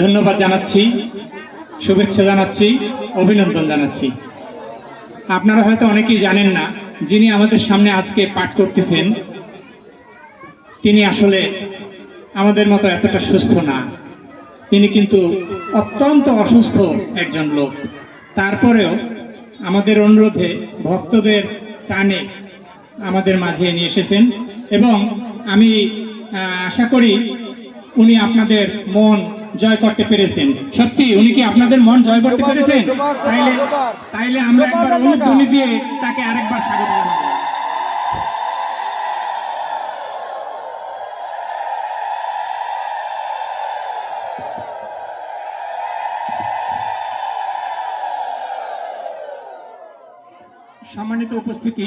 ধন্যবাদ জানাচ্ছি, শুভেচ্ছা জানাচ্ছি, অভিনন্দন জানাচ্ছি। আপনারা হয়তো অনেকেই জানেন না, যিনি আমাদের সামনে আজকে পাঠ করতেছেন, তিনি আসলে আমাদের মতো এতটা সুস্থ না। তিনি কিন্তু অত্যন্ত অসুস্থ একজন লোক। তারপরেও আমাদের অনুরোধে ভক্তদের টানে আমাদের মাঝে নিয়ে এসেছেন এবং আমি আশা করি উনি আপনাদের মন জয় করতে পেরেছেন। সত্যি উনি কি আপনাদের মন জয় করতে পেরেছেন? তাইলে তাইলে আমরা একবার অনুধ্বনি দিয়ে তাকে আরেকবার স্বাগত জানাব। সম্মানিত উপস্থিতি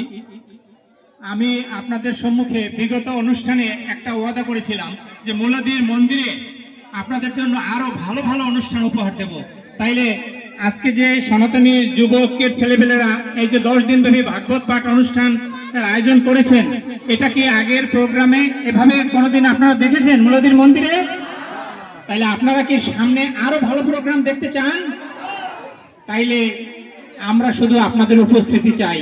আমি আপনাদের সম্মুখে বিগত অনুষ্ঠানে একটা ওয়াদা করেছিলাম যে মোলাদির মন্দিরে আপনাদের জন্য আরও ভালো ভালো অনুষ্ঠান উপহার দেব। তাইলে আজকে যে সনাতনী যুবকের ছেলেপেলেরা এই যে দশ দিন ব্যাপী ভাগবত পাঠ অনুষ্ঠান আয়োজন করেছেন, এটা কি আগের প্রোগ্রামে এভাবে কোনোদিন আপনারা দেখেছেন মোলাদির মন্দিরে? তাইলে আপনারা কি সামনে আরও ভালো প্রোগ্রাম দেখতে চান? তাইলে আমরা শুধু আপনাদের উপস্থিতি চাই।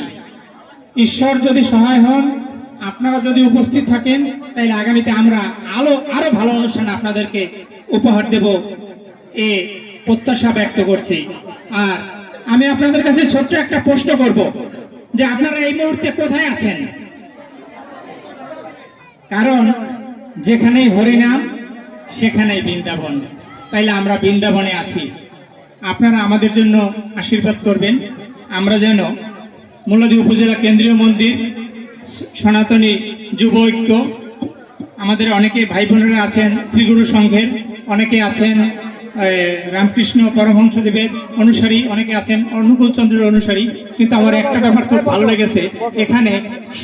ঈশ্বর যদি সহায় হন, আপনারা যদি উপস্থিত থাকেন, তাহলে আগামীতে আমরা আলো, আরও ভালো অনুষ্ঠান আপনাদেরকে উপহার দেব এ প্রত্যাশা ব্যক্ত করছি। আর আমি আপনাদের কাছে ছোট্ট একটা প্রশ্ন করব যে আপনারা এই মুহূর্তে কোথায় আছেন? কারণ যেখানেই হরিনাম, সেখানেই বৃন্দাবন। তাইলে আমরা বৃন্দাবনে আছি। আপনারা আমাদের জন্য আশীর্বাদ করবেন। আমরা যেন মোলাদি উপজেলা কেন্দ্রীয় মন্দির, সনাতনী যুব ঐক্য। আমাদের অনেকে ভাই বোনেরা আছেন, শ্রীগুরু সংঘের, অনেকে আছেন রামকৃষ্ণ পরমহংসদেবের অনুসারী, অনেকে আছেন অনুকূল চন্দ্রের অনুসারী। কিন্তু আমার একটা ব্যাপার খুব ভালো লেগেছে, এখানে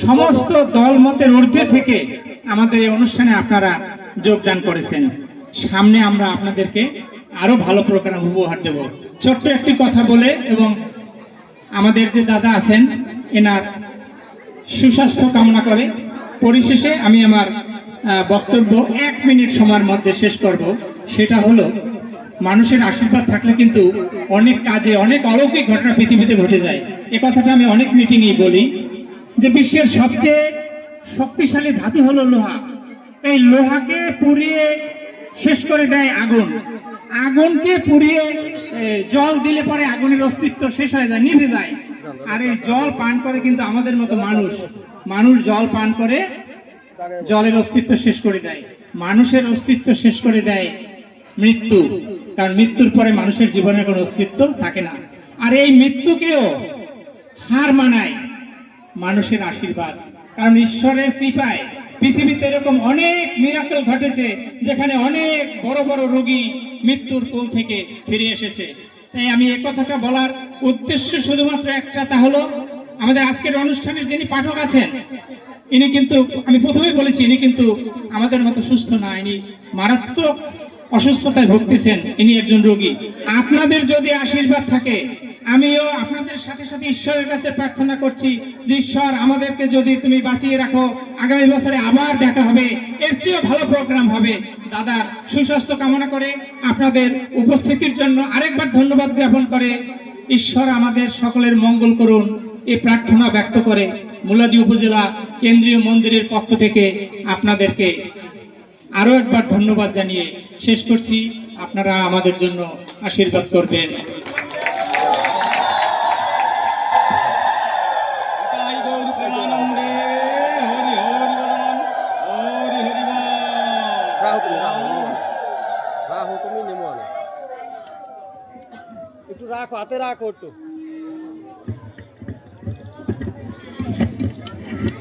সমস্ত দল মতের ঊর্ধ্বে থেকে আমাদের এই অনুষ্ঠানে আপনারা যোগদান করেছেন। সামনে আমরা আপনাদেরকে আরও ভালো প্রোগ্রাম উপহার দেব। ছোট্ট একটি কথা বলে এবং আমাদের যে দাদা আছেন, এনার সুস্বাস্থ্য কামনা করে। পরিশেষে আমি আমার বক্তব্য এক মিনিট সময়ের মধ্যে শেষ করব। সেটা হলো, মানুষের আশীর্বাদ থাকলে কিন্তু অনেক কাজে, অনেক অলৌকিক ঘটনা পৃথিবীতে ঘটে যায়। এ কথাটা আমি অনেক মিটিংয়েই বলি যে বিশ্বের সবচেয়ে শক্তিশালী ধাতু হলো লোহা। এই লোহাকে পুড়িয়ে শেষ করে দেয় আগুন। আগুনকে পুড়িয়ে জল দিলে পরে আগুনের অস্তিত্ব শেষ হয়ে যায়, নিভে যায়। আর এই জল পান করে কিন্তু আমাদের মতো মানুষ মানুষ জল পান করে জলের অস্তিত্ব শেষ করে দেয়। মানুষের অস্তিত্ব শেষ করে দেয় মৃত্যু, কারণ মৃত্যুর পরে মানুষের জীবনের কোনো অস্তিত্ব থাকে না। আর এই মৃত্যুকেও হার মানায় মানুষের আশীর্বাদ, কারণ ঈশ্বরের কৃপায় পৃথিবীতে এরকম অনেক মিরাকল ঘটেছে যেখানে অনেক বড় বড় রোগী মৃত্যুর কোল থেকে ফিরে এসেছে। তাই আমি এ কথাটা বলার উদ্দেশ্য শুধুমাত্র একটা, তা হলো আমাদের আজকের অনুষ্ঠানের যিনি পাঠক আছেন, ইনি কিন্তু, আমি প্রথমেই বলেছি, ইনি কিন্তু আমাদের মতো সুস্থ না, ইনি মারাত্মক অসুস্থতায় ভুগতেছেন, ইনি একজন রোগী। আপনাদের যদি আশীর্বাদ থাকে, আমিও আপনাদের সাথে সাথে ঈশ্বরের কাছে প্রার্থনা করছি যে, ঈশ্বর, আমাদেরকে যদি তুমি বাঁচিয়ে রাখো, আগামী বছরে আবার দেখা হবে, এর চেয়েও ভালো প্রোগ্রাম হবে। দাদার সুস্বাস্থ্য কামনা করে আপনাদের উপস্থিতির জন্য আরেকবার ধন্যবাদ জ্ঞাপন করে, ঈশ্বর আমাদের সকলের মঙ্গল করুন। এই প্রার্থনা ব্যক্ত করে মুলাদি উপজেলা কেন্দ্রীয় মন্দিরের পক্ষ থেকে আপনাদেরকে আরও একবার ধন্যবাদ জানিয়ে শেষ করছি। আপনারা আমাদের জন্য আশীর্বাদ করবেন। একটু রাখো, হাতে রাখো একটু।